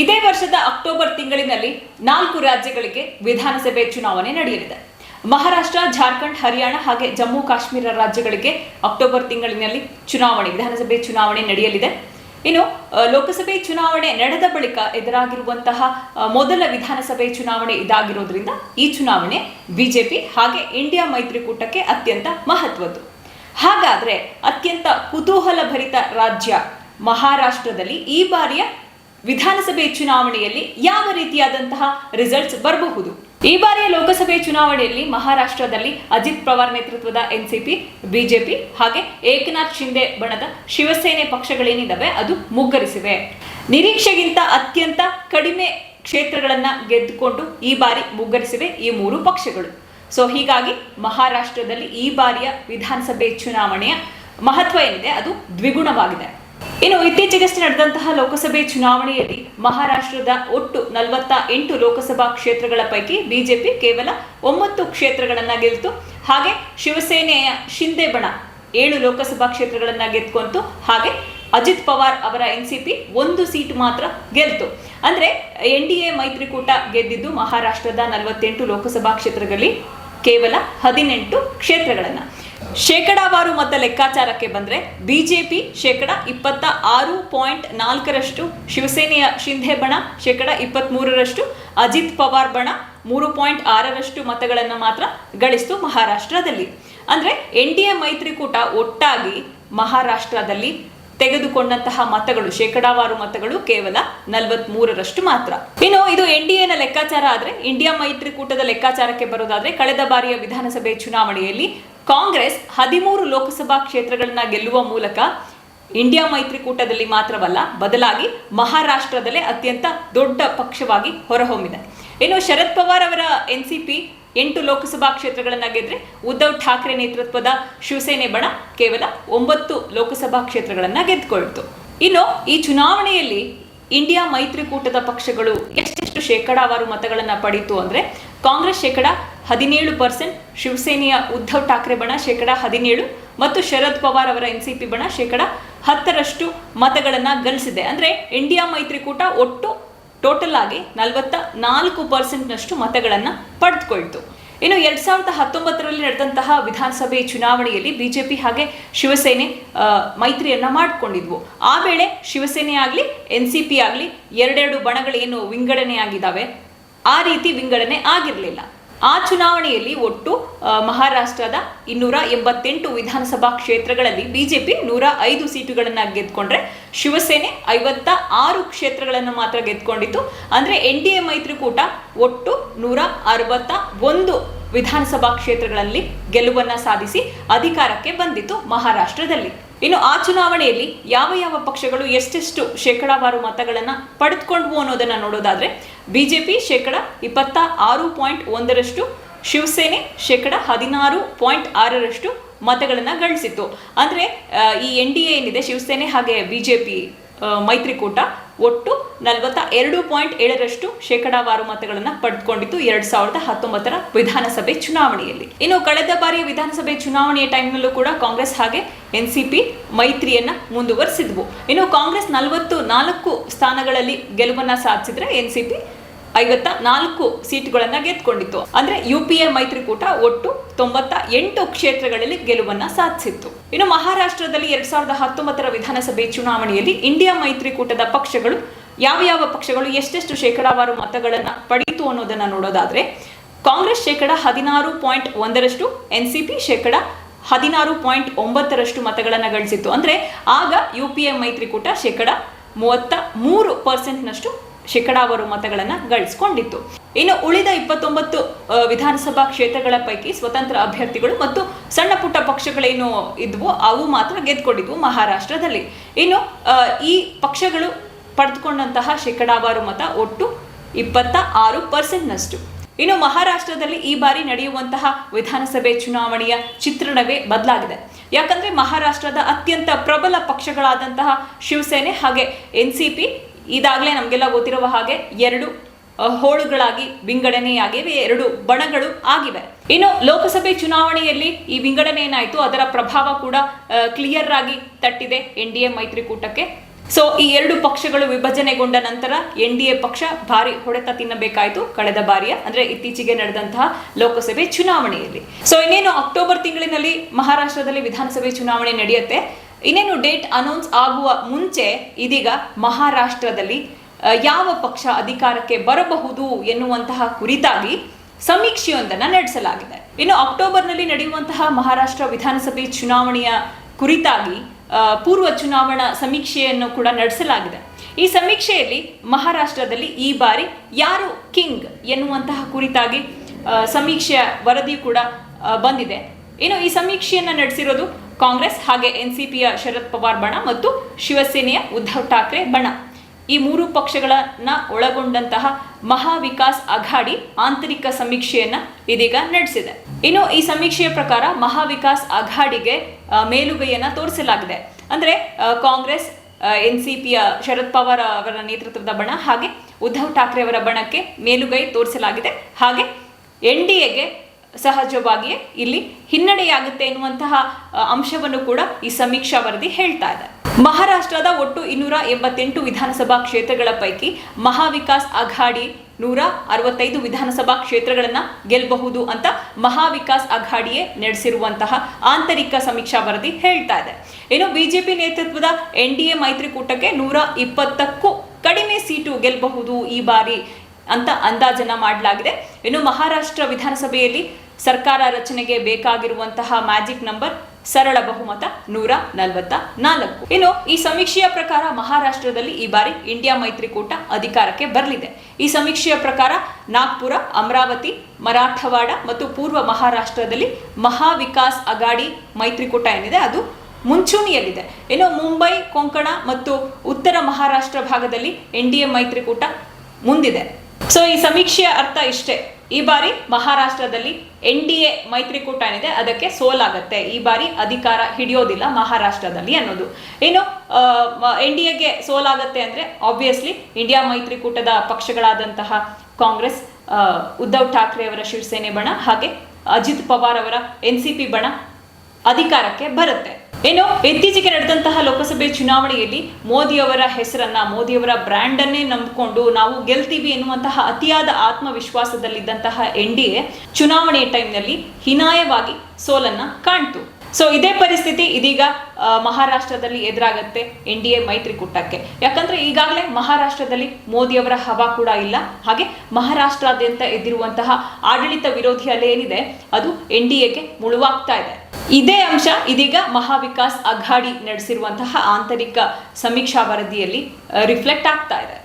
ಇದೇ ವರ್ಷದ ಅಕ್ಟೋಬರ್ ತಿಂಗಳಿನಲ್ಲಿ ನಾಲ್ಕು ರಾಜ್ಯಗಳಿಗೆ ವಿಧಾನಸಭೆ ಚುನಾವಣೆ ನಡೆಯಲಿದೆ. ಮಹಾರಾಷ್ಟ್ರ, ಜಾರ್ಖಂಡ್, ಹರಿಯಾಣ ಹಾಗೆ ಜಮ್ಮು ಕಾಶ್ಮೀರ ರಾಜ್ಯಗಳಿಗೆ ಅಕ್ಟೋಬರ್ ತಿಂಗಳಿನಲ್ಲಿ ಚುನಾವಣೆ, ವಿಧಾನಸಭೆ ಚುನಾವಣೆ ನಡೆಯಲಿದೆ. ಇನ್ನು ಲೋಕಸಭೆ ಚುನಾವಣೆ ನಡೆದ ಬಳಿಕ ಎದುರಾಗಿರುವಂತಹ ಮೊದಲ ವಿಧಾನಸಭೆ ಚುನಾವಣೆ ಇದಾಗಿರೋದ್ರಿಂದ ಈ ಚುನಾವಣೆ ಬಿಜೆಪಿ ಹಾಗೆ ಇಂಡಿಯಾ ಮೈತ್ರಿಕೂಟಕ್ಕೆ ಅತ್ಯಂತ ಮಹತ್ವದ್ದು. ಹಾಗಾದ್ರೆ ಅತ್ಯಂತ ಕುತೂಹಲ ಭರಿತ ರಾಜ್ಯ ಮಹಾರಾಷ್ಟ್ರದಲ್ಲಿ ಈ ಬಾರಿಯ ವಿಧಾನಸಭೆ ಚುನಾವಣೆಯಲ್ಲಿ ಯಾವ ರೀತಿಯಾದಂತಹ ರಿಸಲ್ಟ್ಸ್ ಬರಬಹುದು? ಈ ಬಾರಿಯ ಲೋಕಸಭೆ ಚುನಾವಣೆಯಲ್ಲಿ ಮಹಾರಾಷ್ಟ್ರದಲ್ಲಿ ಅಜಿತ್ ಪವಾರ್ ನೇತೃತ್ವದ ಎನ್ಸಿಪಿ, ಬಿಜೆಪಿ ಹಾಗೆ ಏಕನಾಥ್ ಶಿಂದೆ ಬಣದ ಶಿವಸೇನೆ ಪಕ್ಷಗಳೇನಿದ್ದಾವೆ ಅದು ಮುಗ್ಗರಿಸಿವೆ. ನಿರೀಕ್ಷೆಗಿಂತ ಅತ್ಯಂತ ಕಡಿಮೆ ಕ್ಷೇತ್ರಗಳನ್ನ ಗೆದ್ದುಕೊಂಡು ಈ ಬಾರಿ ಮುಗ್ಗರಿಸಿವೆ ಈ ಮೂರು ಪಕ್ಷಗಳು. ಸೊ ಹೀಗಾಗಿ ಮಹಾರಾಷ್ಟ್ರದಲ್ಲಿ ಈ ಬಾರಿಯ ವಿಧಾನಸಭೆ ಚುನಾವಣೆಯ ಮಹತ್ವ ಏನಿದೆ? ಅದು ದ್ವಿಗುಣವಾಗಿದೆ. ಇನ್ನು ಇತ್ತೀಚೆಗಷ್ಟೇ ನಡೆದಂತಹ ಲೋಕಸಭೆ ಚುನಾವಣೆಯಲ್ಲಿ ಮಹಾರಾಷ್ಟ್ರದ ಒಟ್ಟು ನಲವತ್ತ ಎಂಟು ಲೋಕಸಭಾ ಕ್ಷೇತ್ರಗಳ ಪೈಕಿ ಬಿಜೆಪಿ ಕೇವಲ ಒಂಬತ್ತು ಕ್ಷೇತ್ರಗಳನ್ನ ಗೆಲ್ತು. ಹಾಗೆ ಶಿವಸೇನೆಯ ಶಿಂದೆ ಬಣ ಏಳು ಲೋಕಸಭಾ ಕ್ಷೇತ್ರಗಳನ್ನ ಗೆದ್ಕೊಂತು. ಹಾಗೆ ಅಜಿತ್ ಪವಾರ್ ಅವರ ಎನ್ಸಿಪಿ ಒಂದು ಸೀಟ್ ಮಾತ್ರ ಗೆಲ್ತು. ಅಂದ್ರೆ ಎನ್ ಡಿ ಮೈತ್ರಿಕೂಟ ಗೆದ್ದಿದ್ದು ಮಹಾರಾಷ್ಟ್ರದ ನಲವತ್ತೆಂಟು ಲೋಕಸಭಾ ಕ್ಷೇತ್ರಗಳಲ್ಲಿ ಕೇವಲ ಹದಿನೆಂಟು ಕ್ಷೇತ್ರಗಳನ್ನ. ಶೇಕಡಾವಾರು ಮತ ಲೆಕ್ಕಾಚಾರಕ್ಕೆ ಬಂದ್ರೆ ಬಿಜೆಪಿ ಶೇಕಡ ಇಪ್ಪತ್ತ ಆರು ಪಾಯಿಂಟ್ ನಾಲ್ಕರಷ್ಟು, ಶಿವಸೇನೆಯ ಶಿಂಧೆ ಬಣ ಶೇಕಡ ಇಪ್ಪತ್ತ್ ಮೂರರಷ್ಟು ಅಜಿತ್ ಪವಾರ್ ಬಣ ಮೂರು ಪಾಯಿಂಟ್ ಆರರಷ್ಟು ಮತಗಳನ್ನು ಮಾತ್ರ ಗಳಿಸ್ತು ಮಹಾರಾಷ್ಟ್ರದಲ್ಲಿ. ಅಂದ್ರೆ ಎನ್ ಡಿ ಎ ಮೈತ್ರಿಕೂಟ ಒಟ್ಟಾಗಿ ಮಹಾರಾಷ್ಟ್ರದಲ್ಲಿ ತೆಗೆದುಕೊಂಡಂತಹ ಮತಗಳು, ಶೇಕಡಾವಾರು ಮತಗಳು ಕೇವಲ ನಲವತ್ತ್ ಮೂರರಷ್ಟು ಮಾತ್ರ. ಇನ್ನು ಇದು ಎನ್ ಡಿ ಎನ ಲೆಕ್ಕಾಚಾರ ಆದರೆ, ಇಂಡಿಯಾ ಮೈತ್ರಿಕೂಟದ ಲೆಕ್ಕಾಚಾರಕ್ಕೆ ಬರೋದಾದ್ರೆ, ಕಳೆದ ಬಾರಿಯ ವಿಧಾನಸಭೆ ಚುನಾವಣೆಯಲ್ಲಿ ಕಾಂಗ್ರೆಸ್ ಹದಿಮೂರು ಲೋಕಸಭಾ ಕ್ಷೇತ್ರಗಳನ್ನ ಗೆಲ್ಲುವ ಮೂಲಕ ಇಂಡಿಯಾ ಮೈತ್ರಿಕೂಟದಲ್ಲಿ ಮಾತ್ರವಲ್ಲ, ಬದಲಾಗಿ ಮಹಾರಾಷ್ಟ್ರದಲ್ಲೇ ಅತ್ಯಂತ ದೊಡ್ಡ ಪಕ್ಷವಾಗಿ ಹೊರಹೊಮ್ಮಿದೆ. ಇನ್ನು ಶರದ್ ಪವಾರ್ ಅವರ ಎನ್ಸಿಪಿ ಎಂಟು ಲೋಕಸಭಾ ಕ್ಷೇತ್ರಗಳನ್ನ ಗೆದ್ರೆ ಉದ್ಧವ್ ಠಾಕ್ರೆ ನೇತೃತ್ವದ ಶಿವಸೇನೆ ಬಣ ಕೇವಲ ಒಂಬತ್ತು ಲೋಕಸಭಾ ಕ್ಷೇತ್ರಗಳನ್ನ ಗೆದ್ದುಕೊಳ್ತು. ಇನ್ನು ಈ ಚುನಾವಣೆಯಲ್ಲಿ ಇಂಡಿಯಾ ಮೈತ್ರಿಕೂಟದ ಪಕ್ಷಗಳು ಎಷ್ಟೆಷ್ಟು ಶೇಕಡಾವಾರು ಮತಗಳನ್ನ ಪಡೀತು ಅಂದ್ರೆ ಕಾಂಗ್ರೆಸ್ ಶೇಕಡ ಹದಿನೇಳು ಪರ್ಸೆಂಟ್, ಶಿವಸೇನೆಯ ಉದ್ಧವ್ ಠಾಕ್ರೆ ಬಣ ಶೇಕಡ ಹದಿನೇಳು ಮತ್ತು ಶರದ್ ಪವಾರ್ ಅವರ ಎನ್ಸಿಪಿ ಬಣ ಶೇಕಡ ಹತ್ತರಷ್ಟು ಮತಗಳನ್ನ ಗಳಿಸಿದೆ. ಅಂದ್ರೆ ಇಂಡಿಯಾ ಮೈತ್ರಿಕೂಟ ಒಟ್ಟು ಟೋಟಲ್ ಆಗಿ ನಲವತ್ತ ನಾಲ್ಕು ಪರ್ಸೆಂಟ್ನಷ್ಟು ಮತಗಳನ್ನು ಪಡೆದುಕೊಳ್ತು. ಇನ್ನು ಎರಡ್ ಸಾವಿರದ ಹತ್ತೊಂಬತ್ತರಲ್ಲಿ ನಡೆದಂತಹ ವಿಧಾನಸಭೆ ಚುನಾವಣೆಯಲ್ಲಿ ಬಿಜೆಪಿ ಹಾಗೆ ಶಿವಸೇನೆ ಮೈತ್ರಿಯನ್ನ ಮಾಡಿಕೊಂಡಿದ್ವು. ಆ ವೇಳೆ ಶಿವಸೇನೆ ಆಗಲಿ, ಎನ್ ಸಿ ಪಿ ಆಗಲಿ, ಎರಡೆರಡು ಬಣಗಳೇನು ವಿಂಗಡಣೆ ಆಗಿದ್ದಾವೆ ಆ ರೀತಿ ವಿಂಗಡಣೆ ಆಗಿರಲಿಲ್ಲ. ಆ ಚುನಾವಣೆಯಲ್ಲಿ ಒಟ್ಟು ಮಹಾರಾಷ್ಟ್ರದ ಇನ್ನೂರ ಎಂಬತ್ತೆಂಟು ವಿಧಾನಸಭಾ ಕ್ಷೇತ್ರಗಳಲ್ಲಿ ಬಿಜೆಪಿ ನೂರ ಐದು ಸೀಟುಗಳನ್ನು ಗೆದ್ಕೊಂಡ್ರೆ ಶಿವಸೇನೆ ಐವತ್ತ ಆರು ಕ್ಷೇತ್ರಗಳನ್ನು ಮಾತ್ರ ಗೆದ್ಕೊಂಡಿತ್ತು. ಅಂದ್ರೆ ಎನ್ ಡಿ ಎ ಮೈತ್ರಿಕೂಟ ಒಟ್ಟು ನೂರ ಅರವತ್ತ ಒಂದು ವಿಧಾನಸಭಾ ಕ್ಷೇತ್ರಗಳಲ್ಲಿ ಗೆಲುವನ್ನ ಸಾಧಿಸಿ ಅಧಿಕಾರಕ್ಕೆ ಬಂದಿತ್ತು ಮಹಾರಾಷ್ಟ್ರದಲ್ಲಿ. ಇನ್ನು ಆ ಚುನಾವಣೆಯಲ್ಲಿ ಯಾವ ಯಾವ ಪಕ್ಷಗಳು ಎಷ್ಟೆಷ್ಟು ಶೇಕಡಾವಾರು ಮತಗಳನ್ನು ಪಡೆದುಕೊಂಡ್ವು ಅನ್ನೋದನ್ನ ನೋಡೋದಾದ್ರೆ ಬಿಜೆಪಿ ಶೇಕಡ ಇಪ್ಪತ್ತ ಆರು ಪಾಯಿಂಟ್ ಒಂದರಷ್ಟು, ಶಿವಸೇನೆ ಶೇಕಡ ಹದಿನಾರು ಪಾಯಿಂಟ್ ಆರರಷ್ಟು ಮತಗಳನ್ನ ಗಳಿಸಿತ್ತು. ಅಂದ್ರೆ ಈ ಎನ್ ಡಿ ಎ ಏನಿದೆ, ಶಿವಸೇನೆ ಹಾಗೆ ಬಿಜೆಪಿ ಮೈತ್ರಿಕೂಟ ಒಟ್ಟು ನಲವತ್ತ ಎರಡು ಪಾಯಿಂಟ್ ಏಳರಷ್ಟು ಶೇಕಡಾವಾರು ಮತಗಳನ್ನು ಪಡೆದುಕೊಂಡಿತ್ತು ಎರಡ್ ಸಾವಿರದ ಹತ್ತೊಂಬತ್ತರ ವಿಧಾನಸಭೆ ಚುನಾವಣೆಯಲ್ಲಿ. ಇನ್ನು ಕಳೆದ ಬಾರಿಯ ವಿಧಾನಸಭೆ ಚುನಾವಣೆಯ ಟೈಮ್ನಲ್ಲೂ ಕೂಡ ಕಾಂಗ್ರೆಸ್ ಹಾಗೆ ಎನ್ ಸಿ ಪಿ ಮೈತ್ರಿಯನ್ನ ಮುಂದುವರಿಸಿದ್ವು. ಇನ್ನು ಕಾಂಗ್ರೆಸ್ ನಲವತ್ತು ನಾಲ್ಕು ಸ್ಥಾನಗಳಲ್ಲಿ ಗೆಲುವನ್ನ ಸಾಧಿಸಿದ್ರೆ ಎನ್ ಸಿ ಪಿ ಐವತ್ತ ನಾಲ್ಕು ಸೀಟ್ಗಳನ್ನ ಗೆದ್ಕೊಂಡಿತ್ತು ಅಂದ್ರೆ ಯು ಪಿ ಎ ಮೈತ್ರಿಕೂಟ ಒಟ್ಟು ತೊಂಬತ್ತ ಎಂಟು ಕ್ಷೇತ್ರಗಳಲ್ಲಿ ಗೆಲುವನ್ನ ಸಾಧಿಸಿತ್ತು. ಇನ್ನು ಮಹಾರಾಷ್ಟ್ರದಲ್ಲಿ ಎರಡ್ ಸಾವಿರದ ಹತ್ತೊಂಬತ್ತರ ವಿಧಾನಸಭೆ ಚುನಾವಣೆಯಲ್ಲಿ ಇಂಡಿಯಾ ಮೈತ್ರಿಕೂಟದ ಪಕ್ಷಗಳು, ಯಾವ ಯಾವ ಪಕ್ಷಗಳು ಎಷ್ಟೆಷ್ಟು ಶೇಕಡಾವಾರು ಮತಗಳನ್ನ ಪಡೀತು ಅನ್ನೋದನ್ನ ನೋಡೋದಾದ್ರೆ, ಕಾಂಗ್ರೆಸ್ ಶೇಕಡ ಹದಿನಾರು ಪಾಯಿಂಟ್ ಒಂದರಷ್ಟು ಎನ್ ಸಿ ಪಿ ಶೇಕಡ ಹದಿನಾರು ಪಾಯಿಂಟ್ ಒಂಬತ್ತರಷ್ಟು ಮತಗಳನ್ನು ಗಳಿಸಿತ್ತು. ಅಂದ್ರೆ ಆಗ ಯು ಪಿ ಎ ಮೈತ್ರಿಕೂಟ ಶೇಕಡ ಮೂವತ್ತ ಮೂರು ಪರ್ಸೆಂಟ್ನಷ್ಟು ಶೇಕಡಾವಾರು ಮತಗಳನ್ನು ಗಳಿಸಿಕೊಂಡಿತ್ತು. ಇನ್ನು ಉಳಿದ ಇಪ್ಪತ್ತೊಂಬತ್ತು ವಿಧಾನಸಭಾ ಕ್ಷೇತ್ರಗಳ ಪೈಕಿ ಸ್ವತಂತ್ರ ಅಭ್ಯರ್ಥಿಗಳು ಮತ್ತು ಸಣ್ಣ ಪುಟ್ಟ ಪಕ್ಷಗಳೇನು ಇದ್ವು ಅವು ಮಾತ್ರ ಗೆದ್ಕೊಂಡಿದ್ವು ಮಹಾರಾಷ್ಟ್ರದಲ್ಲಿ. ಇನ್ನು ಈ ಪಕ್ಷಗಳು ಪಡೆದುಕೊಂಡಂತಹ ಶೇಕಡಾವಾರು ಮತ ಒಟ್ಟು ಇಪ್ಪತ್ತ ಆರು ಪರ್ಸೆಂಟ್ನಷ್ಟು. ಇನ್ನು ಮಹಾರಾಷ್ಟ್ರದಲ್ಲಿ ಈ ಬಾರಿ ನಡೆಯುವಂತಹ ವಿಧಾನಸಭೆ ಚುನಾವಣೆಯ ಚಿತ್ರಣವೇ ಬದಲಾಗಿದೆ. ಯಾಕಂದ್ರೆ ಮಹಾರಾಷ್ಟ್ರದ ಅತ್ಯಂತ ಪ್ರಬಲ ಪಕ್ಷಗಳಾದಂತಹ ಶಿವಸೇನೆ ಹಾಗೆ ಎನ್ ಸಿ ಪಿ ಇದಾಗಲೇ ನಮಗೆಲ್ಲ ಗೊತ್ತಿರುವ ಹಾಗೆ ಎರಡು ಹೋಳುಗಳಾಗಿ ವಿಂಗಡಣೆಯಾಗಿವೆ ಎರಡು ಬಣಗಳು ಆಗಿವೆ. ಇನ್ನು ಲೋಕಸಭೆ ಚುನಾವಣೆಯಲ್ಲಿ ಈ ವಿಂಗಡಣೆ ಏನಾಯಿತು, ಅದರ ಪ್ರಭಾವ ಕೂಡ ಕ್ಲಿಯರ್ ಆಗಿ ತಟ್ಟಿದೆ ಎನ್ ಡಿ ಎ ಮೈತ್ರಿಕೂಟಕ್ಕೆ. ಸೊ ಈ ಎರಡು ಪಕ್ಷಗಳು ವಿಭಜನೆಗೊಂಡ ನಂತರ ಎನ್ ಡಿ ಎ ಪಕ್ಷ ಭಾರಿ ಹೊಡೆತ ತಿನ್ನಬೇಕಾಯಿತು ಕಳೆದ ಬಾರಿಯ, ಅಂದ್ರೆ ಇತ್ತೀಚೆಗೆ ನಡೆದಂತಹ ಲೋಕಸಭೆ ಚುನಾವಣೆಯಲ್ಲಿ. ಸೊ ಇನ್ನೇನು ಅಕ್ಟೋಬರ್ ತಿಂಗಳಿನಲ್ಲಿ ಮಹಾರಾಷ್ಟ್ರದಲ್ಲಿ ವಿಧಾನಸಭೆ ಚುನಾವಣೆ ನಡೆಯುತ್ತೆ? ಇನ್ನೇನು ಡೇಟ್ ಅನೌನ್ಸ್ ಆಗುವ ಮುಂಚೆ ಇದೀಗ ಮಹಾರಾಷ್ಟ್ರದಲ್ಲಿ ಯಾವ ಪಕ್ಷ ಅಧಿಕಾರಕ್ಕೆ ಬರಬಹುದು ಎನ್ನುವಂತಹ ಕುರಿತಾಗಿ ಸಮೀಕ್ಷೆಯೊಂದನ್ನು ನಡೆಸಲಾಗಿದೆ. ಇನ್ನು ಅಕ್ಟೋಬರ್ನಲ್ಲಿ ನಡೆಯುವಂತಹ ಮಹಾರಾಷ್ಟ್ರ ವಿಧಾನಸಭೆ ಚುನಾವಣೆಯ ಕುರಿತಾಗಿ ಪೂರ್ವ ಚುನಾವಣಾ ಸಮೀಕ್ಷೆಯನ್ನು ಕೂಡ ನಡೆಸಲಾಗಿದೆ. ಈ ಸಮೀಕ್ಷೆಯಲ್ಲಿ ಮಹಾರಾಷ್ಟ್ರದಲ್ಲಿ ಈ ಬಾರಿ ಯಾರು ಕಿಂಗ್ ಎನ್ನುವಂತಹ ಕುರಿತಾಗಿ ಸಮೀಕ್ಷೆಯ ವರದಿ ಕೂಡ ಬಂದಿದೆ. ಇನ್ನು ಈ ಸಮೀಕ್ಷೆಯನ್ನು ನಡೆಸಿರೋದು ಕಾಂಗ್ರೆಸ್ ಹಾಗೆ ಎನ್ ಸಿ ಪಿಯ ಶರದ್ ಪವಾರ್ ಬಣ ಮತ್ತು ಶಿವಸೇನೆಯ ಉದ್ಧವ್ ಠಾಕ್ರೆ ಬಣ. ಈ ಮೂರು ಪಕ್ಷಗಳನ್ನ ಒಳಗೊಂಡಂತಹ ಮಹಾವಿಕಾಸ್ ಅಘಾಡಿ ಆಂತರಿಕ ಸಮೀಕ್ಷೆಯನ್ನ ಇದೀಗ ನಡೆಸಿದೆ. ಇನ್ನು ಈ ಸಮೀಕ್ಷೆಯ ಪ್ರಕಾರ ಮಹಾವಿಕಾಸ್ ಅಘಾಡಿಗೆ ಮೇಲುಗೈಯನ್ನ ತೋರಿಸಲಾಗಿದೆ. ಅಂದ್ರೆ ಕಾಂಗ್ರೆಸ್ ಎನ್ ಸಿ ಪಿಯ ಶರದ್ ಪವಾರ್ ಅವರ ನೇತೃತ್ವದ ಬಣ ಹಾಗೆ ಉದ್ಧವ್ ಠಾಕ್ರೆ ಅವರ ಬಣಕ್ಕೆ ಮೇಲುಗೈ ತೋರಿಸಲಾಗಿದೆ. ಹಾಗೆ ಎನ್ ಡಿ ಎಗೆ ಸಹಜವಾಗಿಯೇ ಇಲ್ಲಿ ಹಿನ್ನಡೆಯಾಗುತ್ತೆ ಎನ್ನುವಂತಹ ಅಂಶವನ್ನು ಕೂಡ ಈ ಸಮೀಕ್ಷಾ ವರದಿ ಹೇಳ್ತಾ ಇದೆ. ಮಹಾರಾಷ್ಟ್ರದ ಒಟ್ಟು ಇನ್ನೂರ ಎಂಬತ್ತೆಂಟು ವಿಧಾನಸಭಾ ಕ್ಷೇತ್ರಗಳ ಪೈಕಿ ಮಹಾವಿಕಾಸ್ ಅಘಾಡಿ ನೂರ ಅರವತ್ತೈದು ವಿಧಾನಸಭಾ ಕ್ಷೇತ್ರಗಳನ್ನ ಗೆಲ್ಲಬಹುದು ಅಂತ ಮಹಾವಿಕಾಸ್ ಅಘಾಡಿಯೇ ನಡೆಸಿರುವಂತಹ ಆಂತರಿಕ ಸಮೀಕ್ಷಾ ವರದಿ ಹೇಳ್ತಾ ಇದೆ. ಇನ್ನು ಬಿಜೆಪಿ ನೇತೃತ್ವದ ಎನ್ ಡಿ ಎ ಮೈತ್ರಿಕೂಟಕ್ಕೆ ನೂರ ಇಪ್ಪತ್ತಕ್ಕೂ ಕಡಿಮೆ ಸೀಟು ಗೆಲ್ಲಬಹುದು ಈ ಬಾರಿ ಅಂತ ಅಂದಾಜನ್ನ ಮಾಡಲಾಗಿದೆ. ಇನ್ನು ಮಹಾರಾಷ್ಟ್ರ ವಿಧಾನಸಭೆಯಲ್ಲಿ ಸರ್ಕಾರ ರಚನೆಗೆ ಬೇಕಾಗಿರುವಂತಹ ಮ್ಯಾಜಿಕ್ ನಂಬರ್ ಸರಳ ಬಹುಮತ ನೂರ ನಲವತ್ತ ನಾಲ್ಕು. ಇನ್ನು ಈ ಸಮೀಕ್ಷೆಯ ಪ್ರಕಾರ ಮಹಾರಾಷ್ಟ್ರದಲ್ಲಿ ಈ ಬಾರಿ ಇಂಡಿಯಾ ಮೈತ್ರಿಕೂಟ ಅಧಿಕಾರಕ್ಕೆ ಬರಲಿದೆ. ಈ ಸಮೀಕ್ಷೆಯ ಪ್ರಕಾರ ನಾಗ್ಪುರ, ಅಮರಾವತಿ, ಮರಾಠವಾಡ ಮತ್ತು ಪೂರ್ವ ಮಹಾರಾಷ್ಟ್ರದಲ್ಲಿ ಮಹಾವಿಕಾಸ್ ಅಗಾಡಿ ಮೈತ್ರಿಕೂಟ ಏನಿದೆ ಅದು ಮುಂಚೂಣಿಯಲ್ಲಿದೆ. ಇನ್ನು ಮುಂಬೈ, ಕೊಂಕಣ ಮತ್ತು ಉತ್ತರ ಮಹಾರಾಷ್ಟ್ರ ಭಾಗದಲ್ಲಿ ಎನ್ ಡಿ ಎ ಮೈತ್ರಿಕೂಟ ಮುಂದಿದೆ. ಸೊ ಈ ಸಮೀಕ್ಷೆಯ ಅರ್ಥ ಇಷ್ಟೇ. ಈ ಬಾರಿ ಮಹಾರಾಷ್ಟ್ರದಲ್ಲಿ ಎನ್ ಡಿ ಎ ಮೈತ್ರಿಕೂಟ ಏನಿದೆ, ಅದಕ್ಕೆ ಸೋಲಾಗತ್ತೆ. ಈ ಬಾರಿ ಅಧಿಕಾರ ಹಿಡಿಯೋದಿಲ್ಲ ಮಹಾರಾಷ್ಟ್ರದಲ್ಲಿ ಅನ್ನೋದು. ಇನ್ನು ಎನ್ ಡಿ ಎಗೆ ಸೋಲಾಗತ್ತೆ ಅಂದ್ರೆ ಆಬ್ವಿಯಸ್ಲಿ ಇಂಡಿಯಾ ಮೈತ್ರಿಕೂಟದ ಪಕ್ಷಗಳಾದಂತಹ ಕಾಂಗ್ರೆಸ್ ಉದ್ಧವ್ ಠಾಕ್ರೆ ಅವರ ಶಿವಸೇನೆ ಬಣ, ಹಾಗೆ ಅಜಿತ್ ಪವಾರ್ ಅವರ ಎನ್ ಸಿ ಪಿ ಬಣ ಅಧಿಕಾರಕ್ಕೆ ಬರುತ್ತೆ. ಇನ್ನು ಇತ್ತೀಚೆಗೆ ನಡೆದಂತಹ ಲೋಕಸಭೆ ಚುನಾವಣೆಯಲ್ಲಿ ಮೋದಿಯವರ ಹೆಸರನ್ನ, ಮೋದಿಯವರ ಬ್ರ್ಯಾಂಡ್ ಅನ್ನೇ ನಂಬಿಕೊಂಡು ನಾವು ಗೆಲ್ತೀವಿ ಎನ್ನುವಂತಹ ಅತಿಯಾದ ಆತ್ಮವಿಶ್ವಾಸದಲ್ಲಿದ್ದಂತಹ ಎನ್ ಡಿ ಎ ಚುನಾವಣೆ ಟೈಮ್ನಲ್ಲಿ ಹೀನಾಯವಾಗಿ ಸೋಲನ್ನ ಕಾಣ್ತು. ಸೊ ಇದೇ ಪರಿಸ್ಥಿತಿ ಇದೀಗ ಮಹಾರಾಷ್ಟ್ರದಲ್ಲಿ ಎದುರಾಗತ್ತೆ ಎನ್ ಡಿ ಎ ಮೈತ್ರಿಕೂಟಕ್ಕೆ. ಯಾಕಂದ್ರೆ ಈಗಾಗಲೇ ಮಹಾರಾಷ್ಟ್ರದಲ್ಲಿ ಮೋದಿಯವರ ಹವಾ ಕೂಡ ಇಲ್ಲ. ಹಾಗೆ ಮಹಾರಾಷ್ಟ್ರಾದ್ಯಂತ ಎದ್ದಿರುವಂತಹ ಆಡಳಿತ ವಿರೋಧಿ ಅಲೆ ಏನಿದೆ ಅದು ಎನ್ ಡಿ ಎಗೆ ಮುಳುವಾಗ್ತಾ ಇದೆ. ಇದೇ ಅಂಶ ಇದೀಗ ಮಹಾವಿಕಾಸ್ ಅಘಾಡಿ ನಡೆಸಿರುವಂತಹ ಆಂತರಿಕ ಸಮೀಕ್ಷಾ ವರದಿಯಲ್ಲಿ ರಿಫ್ಲೆಕ್ಟ್ ಆಗ್ತಾ ಇದೆ.